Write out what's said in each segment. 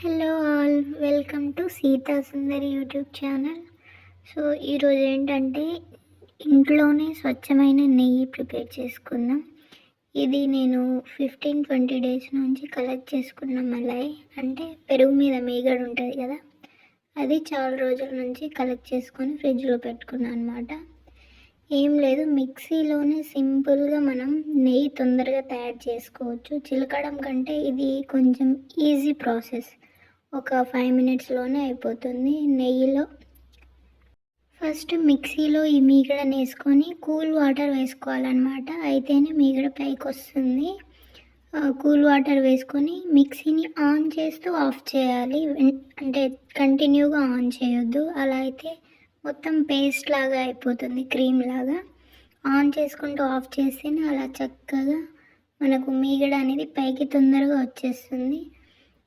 Hello all welcome to Sita Sundari YouTube channel so ఈరోజు ఏంటంటే ఇంట్లోనే స్వచ్ఛమైన నెయ్యి ప్రిపేర్ చేసుకుందాం. ఇది నేను ఫిఫ్టీన్ ట్వంటీ డేస్ నుంచి కలెక్ట్ చేసుకున్న మలై. అంటే పెరుగు మీద మీగడ ఉంటుంది కదా? అది చాలా రోజుల నుంచి కలెక్ట్ చేసుకొని ఫ్రిడ్జ్లో పెట్టుకున్నాను అనమాట ఏం లేదు. మిక్సీలోనే సింపుల్గా మనం నెయ్యి తొందరగా తయారు చేసుకోవచ్చు. చిలకడం కంటే ఇది కొంచెం ఈజీ ప్రాసెస్. ఒక ఫైవ్ మినిట్స్లోనే అయిపోతుంది నెయ్యిలో. ఫస్ట్ మిక్సీలో ఈ మీగడని వేసుకొని కూల్ వాటర్ వేసుకోవాలన్నమాట. అయితేనే మీగడ పైకి వస్తుంది. కూల్ వాటర్ వేసుకొని మిక్సీని ఆన్ చేస్తూ ఆఫ్ చేయాలి. అంటే కంటిన్యూగా ఆన్ చేయొద్దు. అలా అయితే మొత్తం పేస్ట్ లాగా అయిపోతుంది క్రీమ్ లాగా. ఆన్ చేసుకుంటూ ఆఫ్ చేస్తేనే అలా చక్కగా మనకు మీగడ అనేది పైకి తొందరగా వచ్చేస్తుంది.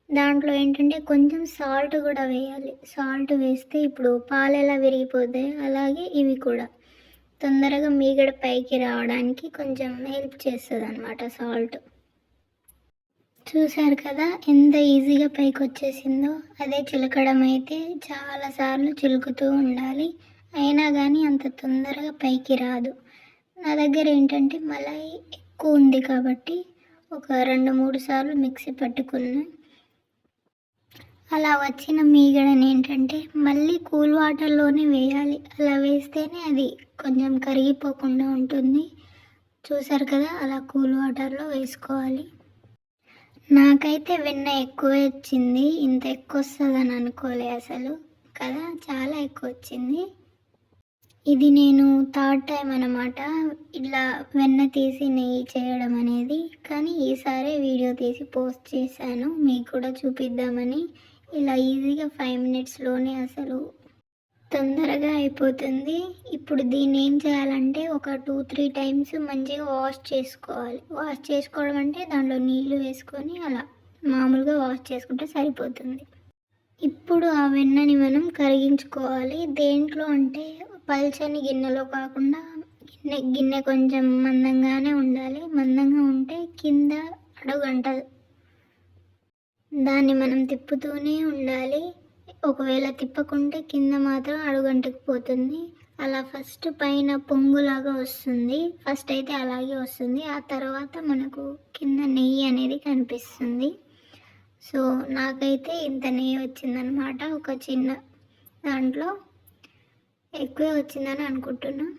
దాంట్లో ఏంటంటే కొంచెం సాల్ట్ కూడా వేయాలి. సాల్ట్ వేస్తే ఇప్పుడు పాలు ఎలా విరిగిపోతాయి అలాగే ఇవి కూడా. తొందరగా మీగడ పైకి రావడానికి కొంచెం హెల్ప్ చేస్తుంది అనమాట సాల్ట్ చూశారు కదా ఎంత ఈజీగా పైకి వచ్చేసిందో అదే చిలకడం అయితే చాలాసార్లు చిలుకుతూ ఉండాలి. అయినా కానీ అంత తొందరగా పైకి రాదు. నా దగ్గర ఏంటంటే మలై ఎక్కువ ఉంది కాబట్టి ఒక రెండు మూడు సార్లు మిక్సీ పట్టుకున్నా. అలా వచ్చిన మీగడని ఏంటంటే మళ్ళీ కూల్ వాటర్లోనే వేయాలి. అలా వేస్తేనే అది కొంచెం కరిగిపోకుండా ఉంటుంది. చూసారు కదా అలా కూల్ వాటర్లో వేసుకోవాలి. నాకైతే వెన్న ఎక్కువ వచ్చింది ఇంత ఎక్కువ వస్తుందని అనుకోలే అసలు. కదా చాలా ఎక్కువ వచ్చింది ఇది నేను థర్డ్ టైం అనమాట ఇలా వెన్న తీసి నెయ్యి చేయడం అనేది. కానీ ఈసారి వీడియో తీసి పోస్ట్ చేశాను. మీకు కూడా చూపిద్దామని. ఇలా ఈజీగా ఫైవ్ మినిట్స్లోనే అసలు తొందరగా అయిపోతుంది. ఇప్పుడు దీన్ని ఏం చేయాలంటే ఒక టూ త్రీ టైమ్స్ మంచిగా వాష్ చేసుకోవాలి. వాష్ చేసుకోవడం అంటే దాంట్లో నీళ్ళు వేసుకొని అలా మామూలుగా వాష్ చేసుకుంటే సరిపోతుంది. ఇప్పుడు ఆ వెన్నని మనం కరిగించుకోవాలి. దేంట్లో అంటే పల్చని గిన్నెలో కాకుండా గిన్నె గిన్నె కొంచెం మందంగానే ఉండాలి. మందంగా ఉంటే కింద అడుగంట దాన్ని మనం తిప్పుతూనే ఉండాలి. ఒకవేళ తిప్పకుంటే కింద మాత్రం అడుగంటకు పోతుంది. అలా ఫస్ట్ పైన పొంగులాగా వస్తుంది. ఫస్ట్ అయితే అలాగే వస్తుంది. ఆ తర్వాత మనకు కింద నెయ్యి అనేది కనిపిస్తుంది. సో నాకైతే ఇంత నెయ్యి వచ్చిందనమాట. ఒక చిన్న దాంట్లో ఎక్కువే వచ్చిందని అనుకుంటున్నాను